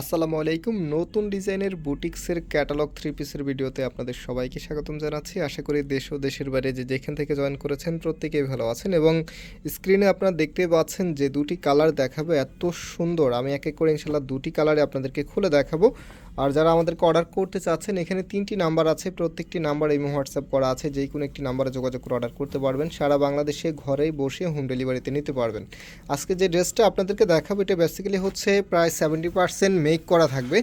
আসসালামু আলাইকুম। নতুন ডিজাইনের বুটিক্সের ক্যাটালগ থ্রি পিসের ভিডিওতে আপনাদের সবাইকে স্বাগতম জানাচ্ছি। আশা করি দেশ ও দেশের বাইরে যে যেখান থেকে জয়েন করেছেন প্রত্যেকেই ভালো আছেন এবং স্ক্রিনে আপনারা দেখতে পাচ্ছেন যে দুটি কালার দেখাবো। এত সুন্দর। আমি এক এক করে ইনশাল্লাহ দুটি কালারে আপনাদেরকে খুলে দেখাবো। আর যারা আমাদেরকে অর্ডার করতে চাচ্ছেন, এখানে তিনটি নাম্বার আছে, প্রত্যেকটি নাম্বার এবং হোয়াটসঅ্যাপ করা আছে যেই কোনো একটি নাম্বারে যোগাযোগ করে অর্ডার করতে পারবেন। সারা বাংলাদেশে ঘরেই বসে হোম ডেলিভারিতে নিতে পারবেন। আজকে যে ড্রেসটা আপনাদেরকে দেখাবো, এটা বেসিক্যালি হচ্ছে প্রায় সেভেন্টি পার্সেন্ট মেক করা থাকবে।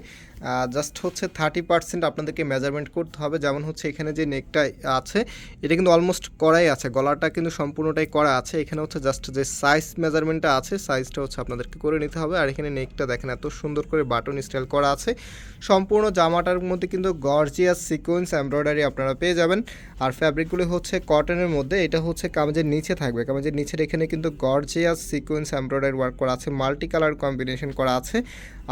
জাস্ট হচ্ছে থার্টি পার্সেন্ট আপনাদেরকে মেজারমেন্ট করতে হবে। যেমন হচ্ছে এখানে যে নেকটা আছে, এটা কিন্তু অলমোস্ট করাই আছে। গলাটা কিন্তু সম্পূর্ণটাই করা আছে। এখানে হচ্ছে জাস্ট যে সাইজ মেজারমেন্টটা আছে সাইজটা হচ্ছে আপনাদেরকে করে নিতে হবে। আর এখানে নেকটা দেখেন এত সুন্দর করে বাটন স্টাইল করা আছে। সম্পূর্ণ জামাটার মধ্যে কিন্তু গর্জিয়াস সিকোয়েন্স এমব্রয়ডারি আপনারা পেয়ে যাবেন। আর ফ্যাব্রিকগুলো হচ্ছে কটনের মধ্যে। এটা হচ্ছে কামেজের নিচে থাকবে। কামেজের নিচের এখানে কিন্তু গর্জিয়াস সিকোয়েন্স এমব্রয়ডারি ওয়ার্ক করা আছে। মাল্টি কালার কম্বিনেশন করা আছে।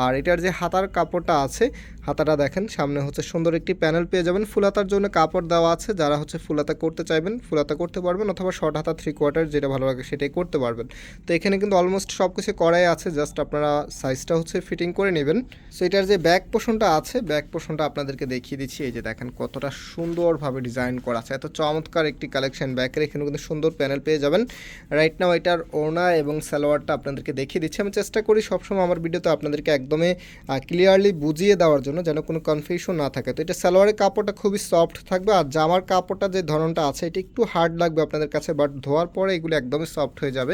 আর এটার যে হাতার কাপড়টা আছে, হাতাটা দেখেন, সামনে হচ্ছে সুন্দর একটি প্যানেল পেয়ে যাবেন। ফুলাতার জন্য কাপড় দেওয়া আছে, যারা হচ্ছে ফুলাতা করতে চাইবেন ফুলাতা করতে পারবেন অথবা শর্ট হাতা থ্রি কোয়ার্টার যেটা ভালো লাগে সেটাই করতে পারবেন। তো এখানে কিন্তু অলমোস্ট সব কিছু করাই আছে জাস্ট আপনারা সাইজটা হচ্ছে ফিটিং করে নেবেন। সো এটার যে ব্যাক পোষণটা আছে ব্যাক পোষণটা আপনাদেরকে দেখিয়ে দিচ্ছি, এই যে দেখেন কতটা সুন্দরভাবে ডিজাইন করা আছে। এত চমৎকার একটি কালেকশন ব্যাকের এখানে কিন্তু সুন্দর প্যানেল পেয়ে যাবেন। রাইট নাও এটার ওড়না এবং সালোয়ারটা আপনাদেরকে দেখিয়ে দিচ্ছি। আমি চেষ্টা করি সবসময় আমার ভিডিওতে আপনাদেরকে একদমই ক্লিয়ারলি বুঝিয়ে দেওয়ার জন্য যেন কোনো কনফিউশন না থাকে। তো এটা সালোয়ারের কাপড়টা খুবই সফট থাকবে আর জামার কাপড়টা যে ধরনটা আছে, এটা একটু হার্ড লাগবে আপনাদের কাছে বাট ধোয়ার পরে এগুলো একদমই সফট হয়ে যাবে।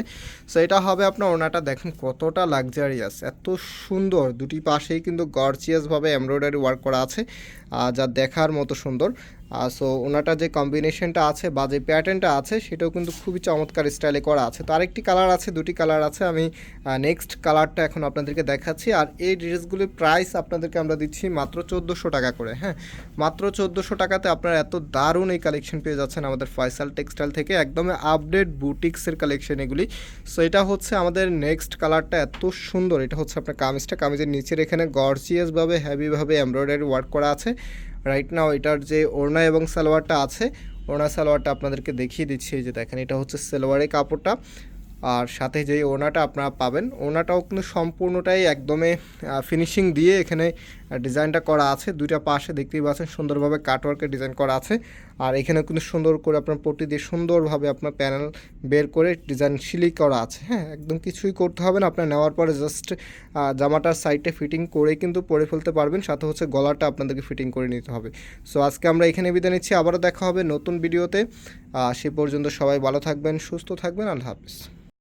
সো এটা হবে আপনার ওনাটা দেখেন কতটা লাক্সারিয়াস এত সুন্দর। দুটি পাশেই কিন্তু গর্জিয়াসভাবে এমব্রয়ডারি ওয়ার্ক করা আছে যা দেখার মতো সুন্দর। সো ওনাটা যে কম্বিনেশনটা আছে বা যে প্যাটার্নটা আছে, সেটাও কিন্তু খুবই চমৎকার স্টাইলে করা আছে। তো আরেকটি কালার আছে, দুটি কালার আছে, আমি নেক্সট কালারটা এখন আপনাদেরকে দেখাচ্ছি। আর এই ড্রেসগুলির প্রাইস আপনাদেরকে আমরা দিচ্ছি মাত্র চোদ্দোশো টাকা করে হ্যাঁ? মাত্র চোদ্দোশো টাকাতে আপনারা এত দারুণ এই কালেকশন পেয়ে যাচ্ছেন আমাদের ফয়সাল টেক্সটাইল থেকে, একদমই আপডেট বুটিক্সের কালেকশন এগুলি। সো এটা হচ্ছে আমাদের নেক্সট কালারটা এত সুন্দর। এটা হচ্ছে আপনার কামিজটা, কামিজের নিচের এখানে গর্জিয়াসভাবে হ্যাভিভাবে এমব্রয়ডারি ওয়ার্ক করা আছে। রাইট নাও এটার যে ওড়না এবং সালোয়ারটা আছে, ওড়না সালোয়ারটা আপনাদেরকে দেখিয়ে দিচ্ছি যে দেখেন, এটা হচ্ছে সালোয়ারের কাপড়টা। আর সাথে যেই ওনাটা আপনারা পাবেন ওনাটাও কিন্তু সম্পূর্ণটাই একদমে ফিনিশিং দিয়ে এখানে ডিজাইনটা করা আছে। দুইটা পাশে দেখতেই পাচ্ছেন সুন্দরভাবে কাটওয়ার্কের ডিজাইন করা আছে। আর এখানে কিন্তু সুন্দর করে আপনার পট্টি দিয়ে সুন্দরভাবে আপনার প্যানেল বের করে ডিজাইন সিলি করা আছে। হ্যাঁ একদম কিছুই করতে হবে না। আপনার নেওয়ার পরে জাস্ট জামাটার সাইডে ফিটিং করে কিন্তু পরে ফেলতে পারবেন। সাথে হচ্ছে গলাটা আপনাদেরকে ফিটিং করে নিতে হবে। সো আজকে আমরা এখানে বিদায় নিচ্ছি। আবারও দেখা হবে নতুন ভিডিওতে সে পর্যন্ত সবাই ভালো থাকবেন, সুস্থ থাকবেন। আল্লাহ হাফিজ।